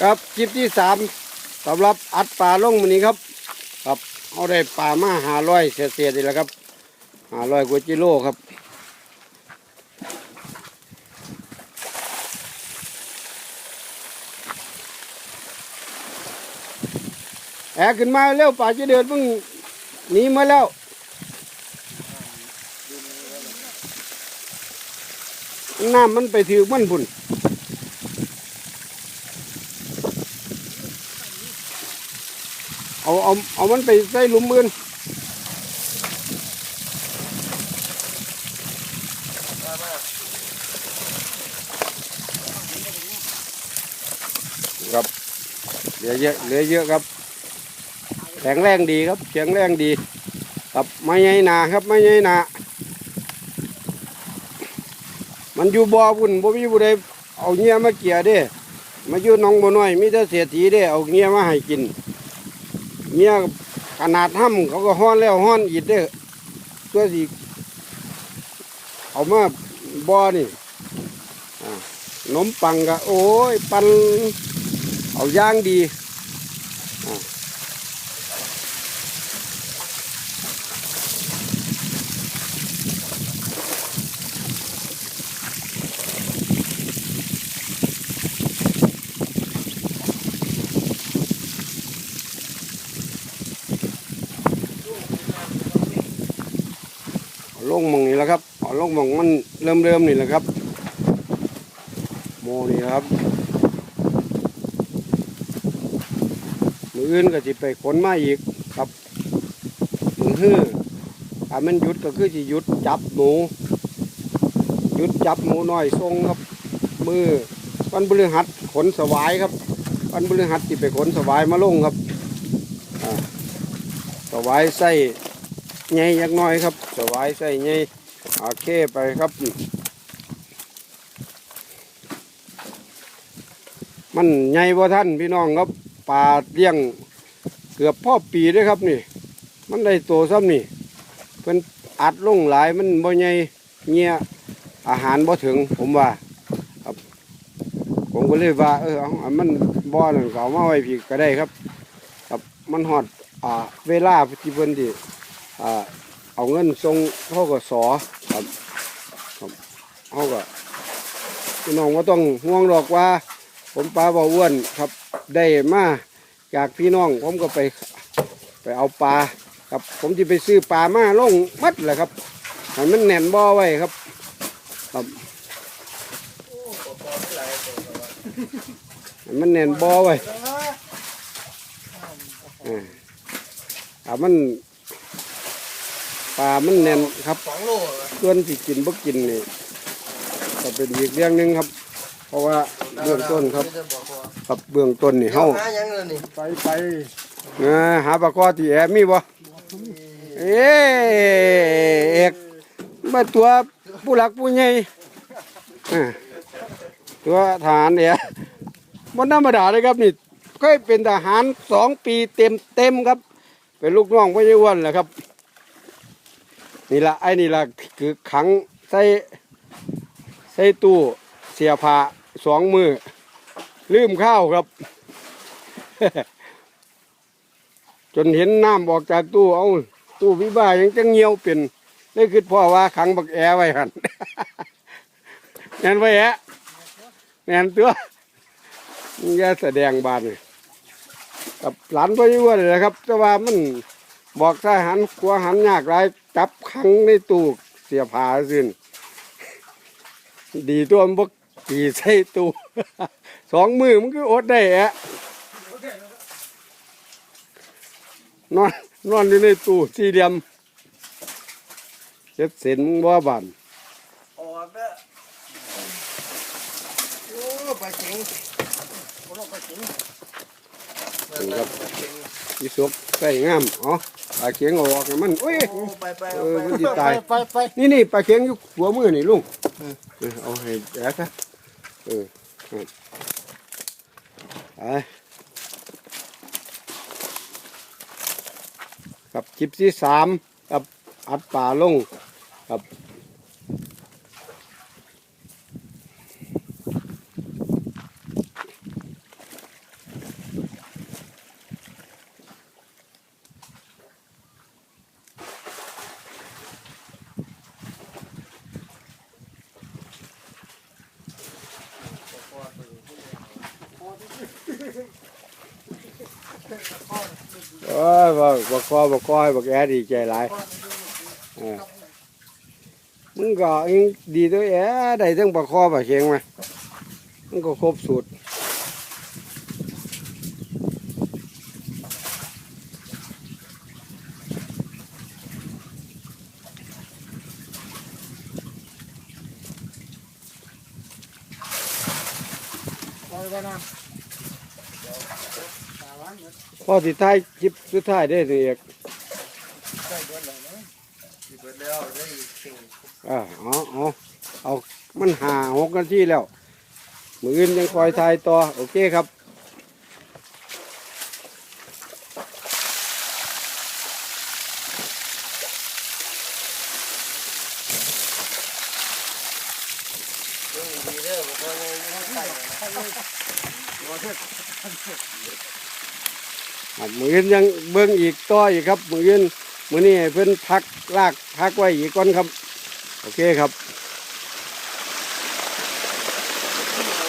ครับคลิปที่สามสำหรับอัดปลาลงมันนี้ครับ ครับเอาได้ปลามาหาร้อยเศษๆนี่แหละครับหาร้อยกว่ากิโลครับแอกขึ้นมาเร็วป่าจะเดือดมึงหนีมาแล้วน้ำมันไปถือมันพุ่น เอาเอาเอามันไปใส่ลุมมืนครับเหลือเยอะเหลือเยอะครับแข็งแรงดีครับแข็งแรงดีครับไม่ใหญ่หนาครับไม่ใหญ่หนามันอยู่บ่อบุ่นบ่มีผู้ใดเอาเงี้ยมาเกี่ยเด้มาอยู่น้องบัวน้อยมีแต่เสียทีเด้เอาเงี้ยมาให้กิน เมียขนาดห้ำเขาก็ห้อนแล้วห้อนอีกเด้อตัวสิเอามาบ่อนี่นมปังก็โอ้ยปันเอาย่างดี ลงมองนี่แหละครับเอาลงมองมันเริ่มเริ่มนี่แหละครับ โมนี่ครับ มืออื่นก็จะไปขนมาอีกครับมือฮื้อถ้ามันหยุดก็คือจะหยุดจับหมูหยุดจับหมูน้อยทรงครับ มือวันพฤหัสขนสวายครับวันพฤหัสจะไปขนสวายมาลงครับสวายใส่ ใหญ่ยักน้อยครับสวายใส่ใหญ่โอเคไปครับ มันใหญ่บ่ท่านพี่น้องครับปลาเลี้ยงเกือบพ่อปีเด้วยครับนี่ มันได้โตซ้ำนี่เพิ่นอัดลงหลายมันบ่ใหญ่เงี้ยอาหารบ่ถึงผมว่าครับผมก็เลยว่า เออเอามันบ่นั่นก็เอามาไว้พี่ก็ได้ครับ ครับมันฮอดอ่าเวลาที่เพิ่นสิอ่ เอาเงินส่งเขาก็สอครับครับเขาก็พี่น้องว่าต้องห่วงหรอกว่า ผมปลาบ่อ้วนครับได้มาจากพี่น้องผมก็ไปไปเอาปลาครับผมจะไปซื้อปลามาลงมัดแหละครับให้มันแน่นบ่อไว้ครับครับมันแน่นบ่อไว้อ่ามัน ปลามันแน่นครับสองโลเหรอส่วนที่กินบ่กินนี่ก็เป็นอีกเรื่องหนึงครับ เพราะว่าเบื้องต้นครับจะบอกว่าครับเบื้องต้นนี่เฮาเฮา หายังเลยนี่ไปไปเออหาปลาคอที่แอบมีบ่เอ๊เอกมาตัวผู้หลักผู้ใหญ่อ่าตัวทหารเนี่ยมันธรรมดาเลยครับนี่เคยเป็นทหารสองปีเต็มเต็มๆครับ เป็นลูกน้องพระเยาวันแหละครับ นี่ละไอ้นี่ละคือขังใส่ใส่ตู้เสียผ้าสองมือ ลืมข้าวครับ จนเห็นน้ำออกจากตู้เอาตู้วิบ้ายังจะเงียวเป็นนี่คือพ่อว่าขังบักแอไว้หันแม่นไว้แอะแม่นตัวมึงอย่แสดงบานเลกับหลานพ่อยี่ว่าเลยนะครับ แต่ว่ามัน บอกทหารกลัวหันยากไรจับขังในตู้เสียผ้าสิ้นดีตัวมันบกตีใส่ตู้สองมือมันก็อดได้แอะนอนนอนอยู่ในตู้สี่เหลี่ยมเจ็ดเซนมึงว่าบานออกเด้อโอ้ปลาเข็งโอ้ปลาเข็งครับอีสุกใส่งามอ๋อ ปลาเข็งเอาออกให้มันโอ้ยโอ้ไปไปเอเอาอไปมันสิตายไปไปนี่นี่ปลาเข็งอยู่หัวมือนี่ลุงเออเอาให้แอ๊กะเออครับไปกับจิบที่สามกับอัดป่าลงกับ ôi bà, bà coi bà coi bà nghe đi chạy lại à. มึงก็เองดีตัวเอ๋ได้ทั้งปลาคอปลาเชียงมามันก็ครบสูตรไปไปนะ พอสิท้ายคลิปสุดท้ายได้สิเอกใส่เบิดเลยนะสิเบิดแล้วได้สิ่งอ่าเอาเอาเอามันหาหกนาทีแล้ว มืออื่นยังคอยทายต่อ โอเคครับเรื่องดีเด้อบ่ค่อยเลยไม่ใส่ มืออื่นยังเบื้องอีกต่ออีกครับ มืออื่นมือนี่เพิ่นพักลากพักไว้อีกก่อนครับ โอเคครับ